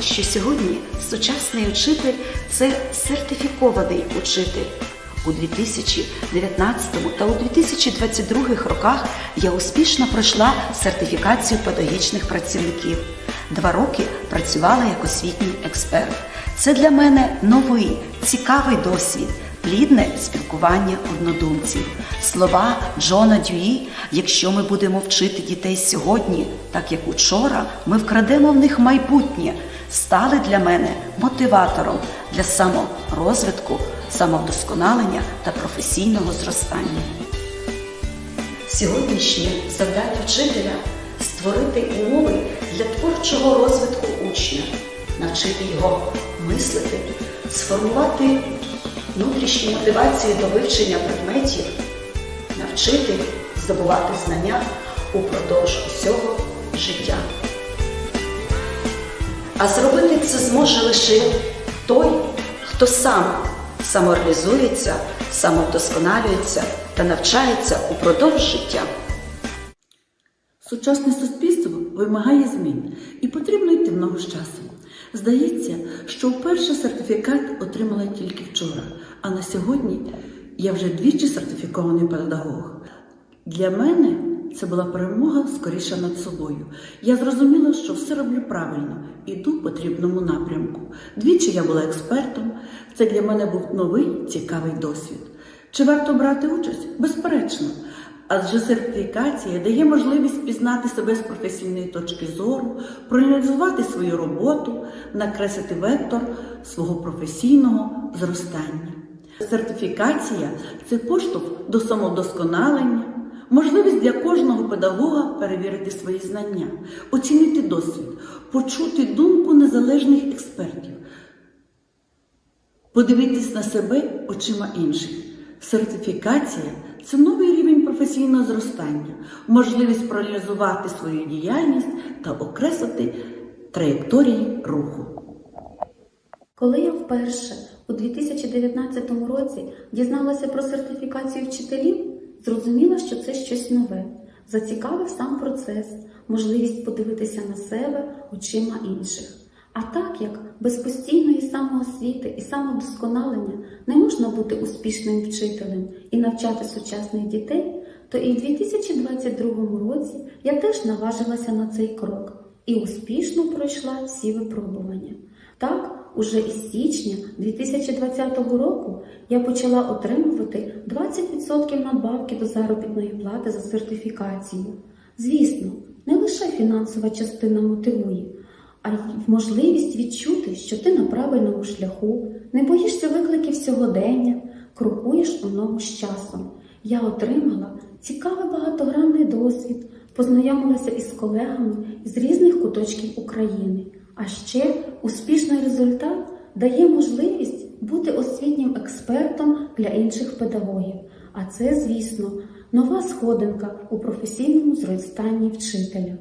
що сьогодні сучасний учитель це сертифікований учитель. У 2019 та у 2022 роках я успішно пройшла сертифікацію педагогічних працівників. Два роки працювала як освітній експерт. Це для мене новий цікавий досвід, плідне спілкування однодумців. Слова Джона Дюї, якщо ми будемо вчити дітей сьогодні, так як учора, ми вкрадемо в них майбутнє, стали для мене мотиватором для саморозвитку, самовдосконалення та професійного зростання. Сьогоднішнє завдання вчителя створити умови для творчого розвитку учня, навчити його мислити, сформувати внутрішню мотивацію до вивчення предметів, навчити здобувати знання упродовж усього життя. А зробити це зможе лише той, хто сам самореалізується, самовдосконалюється та навчається упродовж життя. Сучасне суспільство вимагає змін і потрібно йти в ногу з часом. Здається, що вперше сертифікат отримала тільки вчора, а на сьогодні я вже двічі сертифікований педагог. Для мене це була перемога скоріше над собою. Я зрозуміла, що все роблю правильно, іду потрібному напрямку. Двічі я була експертом. Це для мене був новий цікавий досвід. Чи варто брати участь? Безперечно. Адже сертифікація дає можливість пізнати себе з професійної точки зору, проаналізувати свою роботу, накреслити вектор свого професійного зростання. Сертифікація це поштовх до самовдосконалення, можливість для кожного педагога перевірити свої знання, оцінити досвід, почути думку незалежних експертів, подивитись на себе очима інших. Сертифікація це новий рівень професійного зростання, можливість проаналізувати свою діяльність та окреслити траєкторії руху. Коли я вперше у 2019 році дізналася про сертифікацію вчителів, зрозуміла, що це щось нове. Зацікавив сам процес, можливість подивитися на себе очима інших. А так як без постійної самоосвіти і самовдосконалення не можна бути успішним вчителем і навчати сучасних дітей, то і в 2022 році я теж наважилася на цей крок і успішно пройшла всі випробування. Так, уже із січня 2020 року я почала отримувати 20% надбавки до заробітної плати за сертифікацію. Звісно, не лише фінансова частина мотивує, а й можливість відчути, що ти на правильному шляху, не боїшся викликів сьогодення, крокуєш у ногу з часом. Я отримала цікавий багатогранний досвід, познайомилася із колегами з різних куточків України. А ще успішний результат дає можливість бути освітнім експертом для інших педагогів. А це, звісно, нова сходинка у професійному зростанні вчителя.